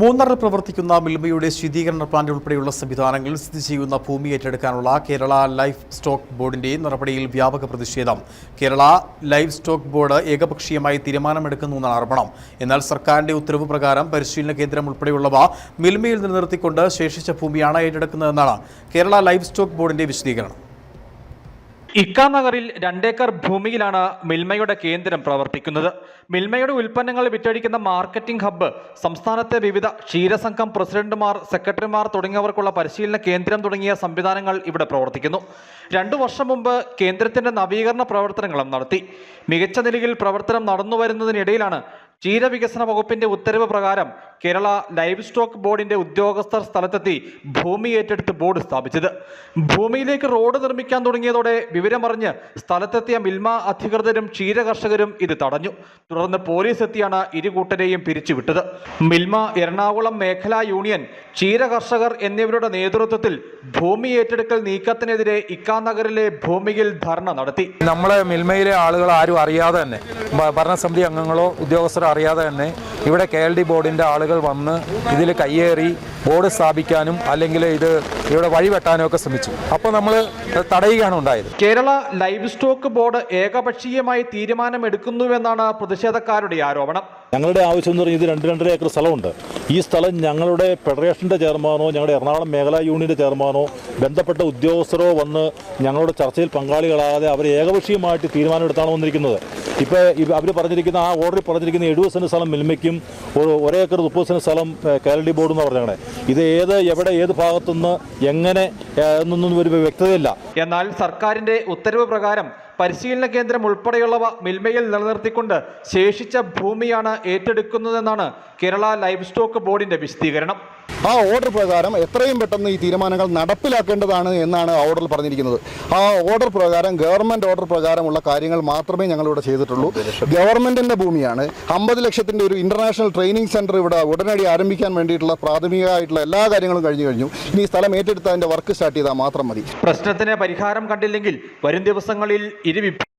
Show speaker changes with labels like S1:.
S1: മൂന്നറിൽ പ്രവർത്തിക്കുന്ന മിൽമയുടെ ശീതീകരണ പ്ലാന്റ് ഉൾപ്പെടെയുള്ള സംവിധാനങ്ങൾ സ്ഥിതി ചെയ്യുന്ന ഭൂമി ഏറ്റെടുക്കാനുള്ള കേരള ലൈഫ് സ്റ്റോക്ക് ബോർഡിന്റെ നടപടിയിൽ വ്യാപക പ്രതിഷേധം. കേരള ലൈഫ് സ്റ്റോക്ക് ബോർഡ് ഏകപക്ഷീയമായി തീരുമാനമെടുക്കുന്നു എന്നാണ് ആരോപണം. എന്നാൽ സർക്കാരിന്റെ ഉത്തരവ് പ്രകാരം പരിശീലന കേന്ദ്രം ഉൾപ്പെടെയുള്ളവ മിൽമയിൽ നിലനിർത്തിക്കൊണ്ട് ശേഷിച്ച ഭൂമിയാണ് ഏറ്റെടുക്കുന്നതെന്നാണ് കേരള ലൈഫ് സ്റ്റോക്ക് ബോർഡിന്റെ വിശദീകരണം.
S2: ഇക്കാ നഗറിൽ രണ്ടേക്കർ ഭൂമിയിലാണ് മിൽമയുടെ കേന്ദ്രം പ്രവർത്തിക്കുന്നത്. മിൽമയുടെ ഉൽപ്പന്നങ്ങൾ വിറ്റഴിക്കുന്ന മാർക്കറ്റിംഗ് ഹബ്ബ് സംസ്ഥാനത്തെ വിവിധ ക്ഷീരസംഘം പ്രസിഡന്റുമാർ സെക്രട്ടറിമാർ തുടങ്ങിയവർക്കുള്ള പരിശീലന കേന്ദ്രം തുടങ്ങിയ സംവിധാനങ്ങൾ ഇവിടെ പ്രവർത്തിക്കുന്നു. രണ്ടു വർഷം മുമ്പ് കേന്ദ്രത്തിന്റെ നവീകരണ പ്രവർത്തനങ്ങളും നടത്തി. മികച്ച നിലയിൽ പ്രവർത്തനം നടന്നു വരുന്നതിനിടയിലാണ് ക്ഷീരവികസന വകുപ്പിന്റെ ഉത്തരവ് പ്രകാരം കേരള ലൈവ് സ്റ്റോക്ക് ബോർഡിന്റെ ഉദ്യോഗസ്ഥർ സ്ഥലത്തെത്തി ഭൂമി ഏറ്റെടുത്ത് ബോർഡ് സ്ഥാപിച്ചത്. ഭൂമിയിലേക്ക് റോഡ് നിർമ്മിക്കാൻ തുടങ്ങിയതോടെ വിവരമറിഞ്ഞ് സ്ഥലത്തെത്തിയ മിൽമ അധികൃതരും ക്ഷീര കർഷകരും ഇത് തടഞ്ഞു. തുടർന്ന് പോലീസ് എത്തിയാണ് ഇരു കൂട്ടരെയും പിരിച്ചുവിട്ടത്. മിൽമ എറണാകുളം മേഖലാ യൂണിയൻ ക്ഷീര കർഷകർ എന്നിവരുടെ നേതൃത്വത്തിൽ ഭൂമി ഏറ്റെടുക്കൽ നീക്കത്തിനെതിരെ ഇക്കാ നഗറിലെ ഭൂമിയിൽ ധർണ നടത്തി.
S3: നമ്മളെ മിൽമയിലെ ആളുകൾ ആരും അറിയാതെ തന്നെ ഭരണസമിതി അംഗങ്ങളോ ഉദ്യോഗസ്ഥരോ അറിയാതെ തന്നെ ഇവിടെ കെ എൽ ഡി ബോർഡിന്റെ ആളുകൾ വന്ന് ഇതിൽ കയ്യേറി ബോർഡ് സ്ഥാപിക്കാനും അല്ലെങ്കിൽ ഇത് ഇവിടെ വഴിവെട്ടാനും ഒക്കെ ശ്രമിച്ചു. അപ്പോൾ നമ്മൾ തടയുകയാണ് ഉണ്ടായത്.
S2: കേരള ലൈവ് സ്റ്റോക്ക് ബോർഡ് ഏകപക്ഷീയമായി തീരുമാനമെടുക്കുന്നുവെന്നാണ് പ്രതിഷേധക്കാരുടെ ആരോപണം.
S4: ഞങ്ങളുടെ ആവശ്യം എന്ന് പറഞ്ഞാൽ ഇത് രണ്ട് രണ്ടര ഏക്കർ സ്ഥലമുണ്ട്. ഈ സ്ഥലം ഞങ്ങളുടെ ഫെഡറേഷന്റെ ചെയർമാനോ ഞങ്ങളുടെ എറണാകുളം മേഖലാ യൂണിയന്റെ ചെയർമാനോ ബന്ധപ്പെട്ട ഉദ്യോഗസ്ഥരോ വന്ന് ഞങ്ങളുടെ ചർച്ചയിൽ പങ്കാളികളാകാതെ അവർ ഏകപക്ഷീയമായിട്ട് തീരുമാനമെടുത്താണ് വന്നിരിക്കുന്നത്. ഇപ്പോൾ അവർ പറഞ്ഞിരിക്കുന്ന ആ ഓർഡറിൽ പറഞ്ഞിരിക്കുന്ന എഴുപത് സെന്റ് സ്ഥലം മിൽമയ്ക്കും ഒരു ഏക്കർ മുപ്പത് സെന്റ് സ്ഥലം കേരള ബോർഡ് എന്ന് പറഞ്ഞാണ്. ഇത് ഏത് എവിടെ ഏത് ഭാഗത്തുനിന്ന് എങ്ങനെ എന്നൊന്നും ഒരു വ്യക്തതയില്ല.
S2: എന്നാൽ സർക്കാരിന്റെ ഉത്തരവ് പ്രകാരം പരിശീലന കേന്ദ്രം ഉൾപ്പെടെയുള്ളവ മിൽമയിൽ നിലനിർത്തിക്കൊണ്ട് ശേഷിച്ച ഭൂമിയാണ് ഏറ്റെടുക്കുന്നതെന്നാണ് കേരള ലൈഫ് സ്റ്റോക്ക് ബോർഡിന്റെ വിശദീകരണം.
S5: ആ ഓർഡർ പ്രകാരം എത്രയും പെട്ടെന്ന് ഈ തീരുമാനങ്ങൾ നടപ്പിലാക്കേണ്ടതാണ് എന്നാണ് ആ ഓർഡറിൽ പറഞ്ഞിരിക്കുന്നത്. ആ ഓർഡർ പ്രകാരം ഗവൺമെന്റ് ഓർഡർ പ്രകാരമുള്ള കാര്യങ്ങൾ മാത്രമേ ഞങ്ങളിവിടെ ചെയ്തിട്ടുള്ളൂ. ഗവൺമെന്റിന്റെ ഭൂമിയാണ്. അമ്പത് ലക്ഷത്തിന്റെ ഒരു ഇന്റർനാഷണൽ ട്രെയിനിങ് സെന്റർ ഇവിടെ ഉടനടി ആരംഭിക്കാൻ വേണ്ടിയിട്ടുള്ള പ്രാഥമികമായിട്ടുള്ള എല്ലാ കാര്യങ്ങളും കഴിഞ്ഞു കഴിഞ്ഞു. ഇനി ഈ സ്ഥലം ഏറ്റെടുത്ത് അതിന്റെ വർക്ക് സ്റ്റാർട്ട് ചെയ്താൽ മാത്രം മതി.
S2: പ്രശ്നത്തിന് പരിഹാരം കണ്ടില്ലെങ്കിൽ വരും ദിവസങ്ങളിൽ ഇരു വിഭ-